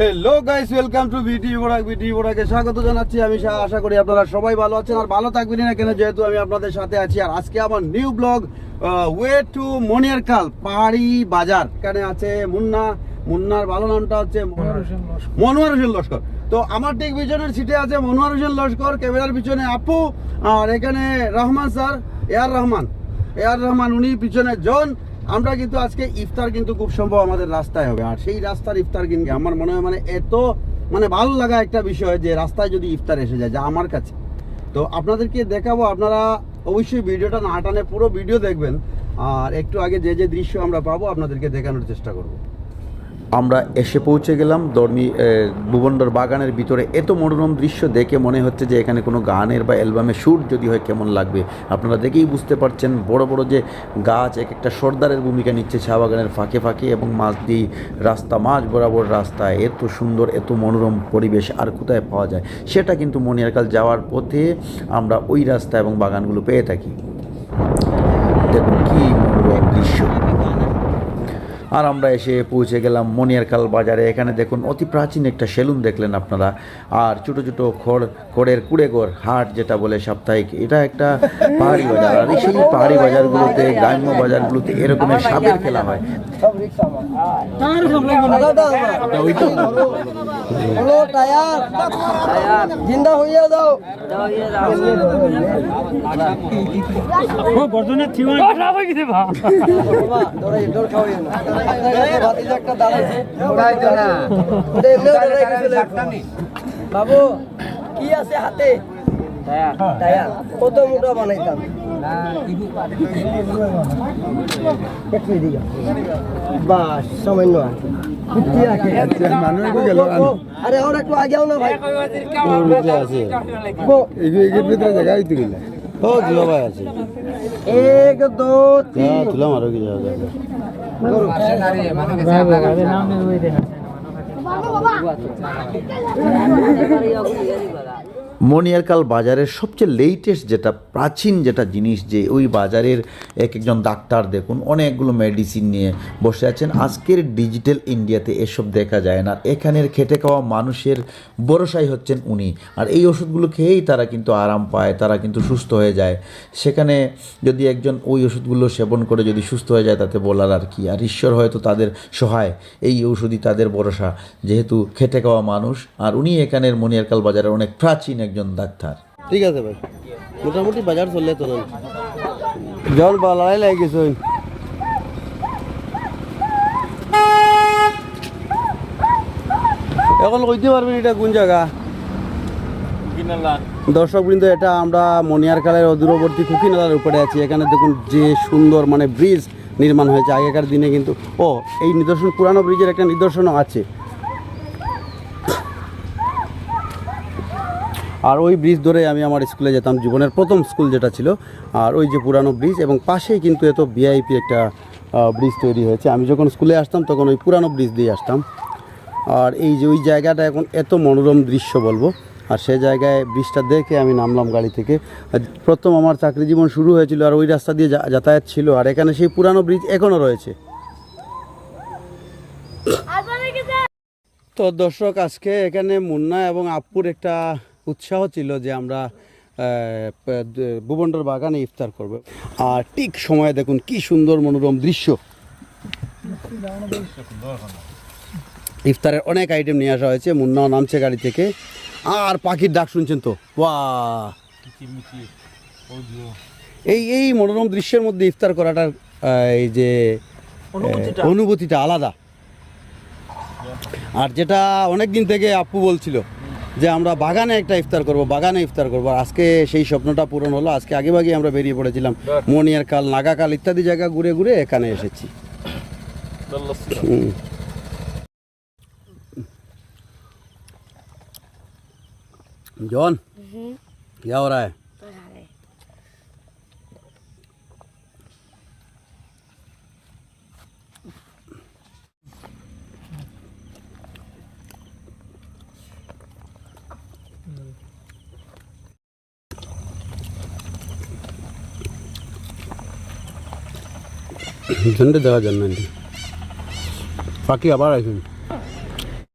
Hello guys welcome to ভিডি বোরাক ভিডি বোরাকে স্বাগত জানাচ্ছি। আমি আশা করি আপনারা সবাই ভালো আছেন আর ভালো থাকবেন না কেন যেহেতু আমি আপনাদের সাথে আছি। আর আজকে আমার নিউ ব্লগ ওয়ে টু মনিয়ারকাল পাহাড়ি বাজার। এখানে আছে মুন্না। মুন্নার ভালো নামটা হচ্ছে মনোয়ার হোসেন লস্কর। তো আমার ঠিক পিছনের সিটে আছে মনোয়ার হোসেন লস্কর ক্যামেরার পিছনে আপু আর এখানে রহমান স্যার এয়ার রহমান। এয়ার রহমান উনি পিছনে জন। আমরা কিন্তু আজকে ইফতার কিন্তু খুব সম্ভব আমাদের রাস্তায় হবে। আর সেই রাস্তার ইফতার কিন্তু আমার মনে হয় মানে এত মানে ভালো লাগা একটা বিষয় যে রাস্তায় যদি ইফতার এসে যায়, যা আমার কাছে। তো আপনাদেরকে দেখাবো, আপনারা অবশ্যই ভিডিওটা না টানে পুরো ভিডিও দেখবেন। আর একটু আগে যে যে দৃশ্য আমরা পাবো, আপনাদেরকে দেখানোর চেষ্টা করব। আমরা এসে পৌঁছে গেলাম। ধর্মী ভুবনডর বাগানের ভিতরে এত মনোরম দৃশ্য দেখে মনে হচ্ছে যে এখানে কোনো গানের বা অ্যালবামের শ্যুট যদি হয় কেমন লাগবে। আপনারা দেখেই বুঝতে পারছেন বড় বড় যে গাছ এক একটা সর্দারের ভূমিকা নিচ্ছে চা বাগানের ফাঁকে ফাঁকে এবং মাছ দিয়ে রাস্তা মাঝ বরাবর রাস্তায় এত সুন্দর, এত মনোরম পরিবেশ আর কোথায় পাওয়া যায়? সেটা কিন্তু মনিয়ারকাল যাওয়ার পথে আমরা ওই রাস্তা এবং বাগানগুলো পেয়ে থাকি। দেখুন কি আর আমরা এসে পৌঁছে গেলাম মনিয়ারকাল বাজারে। এখানে দেখুন অতি প্রাচীন একটা সেলুন দেখলেন আপনারা। আর ছোটো ছোটো খড় খড়ের কুড়েগড় হাট যেটা বলে সাপ্তাহিক এটা একটা পাহাড়ি বাজার। আর সেই পাহাড়ি বাজারগুলোতে গ্রাম্য বাজারগুলোতে এরকমের সাপের খেলা হয়। জিন্দা হইয়া দাও বাবা দৌড়াই দৌড় খাওয়াই না। বাবু কি আছে হাতে? কত মোটা বানাইতাম। বাস সামান্য আর কি। ফুটকি রাখে। ও, আরে ওর একটু আগেও না ভাই। ও, এক দো তিন মনিয়ারকাল বাজারের সবচেয়ে লেটেস্ট যেটা প্রাচীন যেটা জিনিস যে ওই বাজারের এক একজন ডাক্তার দেখুন, অনেকগুলো মেডিসিন নিয়ে বসে আছেন। আজকের ডিজিটাল ইন্ডিয়াতে এসব দেখা যায় না। এখানের খেটে খাওয়া মানুষের ভরসাই হচ্ছেন উনি। আর এই ওষুধগুলো খেয়েই তারা কিন্তু আরাম পায়, তারা কিন্তু সুস্থ হয়ে যায়। সেখানে যদি একজন ওই ওষুধগুলো সেবন করে যদি সুস্থ হয়ে যায়, তাতে বলার আর কি। আর ঈশ্বর হয়তো তাদের সহায়, এই ঔষধই তাদের ভরসা। যেহেতু খেটে খাওয়া মানুষ, আর উনি এখানের মনিয়ারকাল বাজারের অনেক প্রাচীন একজন ডাক্তার। ঠিক আছে ভাই। মোটামুটি বাজার চললে তো জল বা লড়াই লাগে গেছে। এখন কইতে পারবেন এটা কোন জায়গা? দর্শক বৃন্দ এটা আমরা মনিয়ারকালের অদূরবর্তী কুকিনালার উপরে আছি। এখানে দেখুন যে সুন্দর মানে ব্রিজ নির্মাণ হয়েছে। আগেকার দিনে কিন্তু ও এই নিদর্শন পুরানো ব্রিজের একটা নিদর্শনও আছে। আর ওই ব্রিজ ধরে আমি আমার স্কুলে যেতাম জীবনের প্রথম স্কুল যেটা ছিল আর ওই যে পুরানো ব্রিজ এবং পাশেই কিন্তু এত ভিআইপি একটা ব্রিজ তৈরি হয়েছে। আমি যখন স্কুলে আসতাম তখন ওই পুরানো ব্রিজ দিয়ে আসতাম। আর এই যে ওই জায়গাটা এখন এত মনোরম দৃশ্য বলব আর সে জায়গায় ব্রিজটা দেখে আমি নামলাম গাড়ি থেকে। আর প্রথম আমার চাকরি জীবন শুরু হয়েছিল আর ওই রাস্তা দিয়ে যা- যাতায়াত ছিল আর এখানে সেই পুরানো ব্রিজ এখনও রয়েছে। তো দর্শক আজকে এখানে মুন্না এবং আপুর একটা উৎসাহ ছিল যে আমরা ভুবন্ডর বাগানে ইফতার করব। আর ঠিক সময়ে দেখুন কি সুন্দর মনোরম দৃশ্য। ইফতারের অনেক আইটেম নিয়ে আসা হয়েছে। মুন্নাও নামছে গাড়ি থেকে। আর পাখির ডাক শুনছেন তো? বাহ এই এই মনোরম দৃশ্যের মধ্যে ইফতার করাটার এই যে অনুভূতিটা। আলাদা। আর যেটা অনেক দিন থেকে আপু বলছিল যে আমরা বাগানে একটা ইফতার করব বাগানে ইফতার করব আজকে সেই স্বপ্নটা পূরণ হলো আজকে আগে ভাগে আমরা বেরিয়ে পড়েছিলাম মনিয়ার কাল নাগাকাল ইত্যাদি জায়গা ঘুরে ঘুরে এখানে এসেছি হুম। जॉन क्या हो रहा है ঝন্ডে দেওয়া যান না। পাখি আবার আসুন।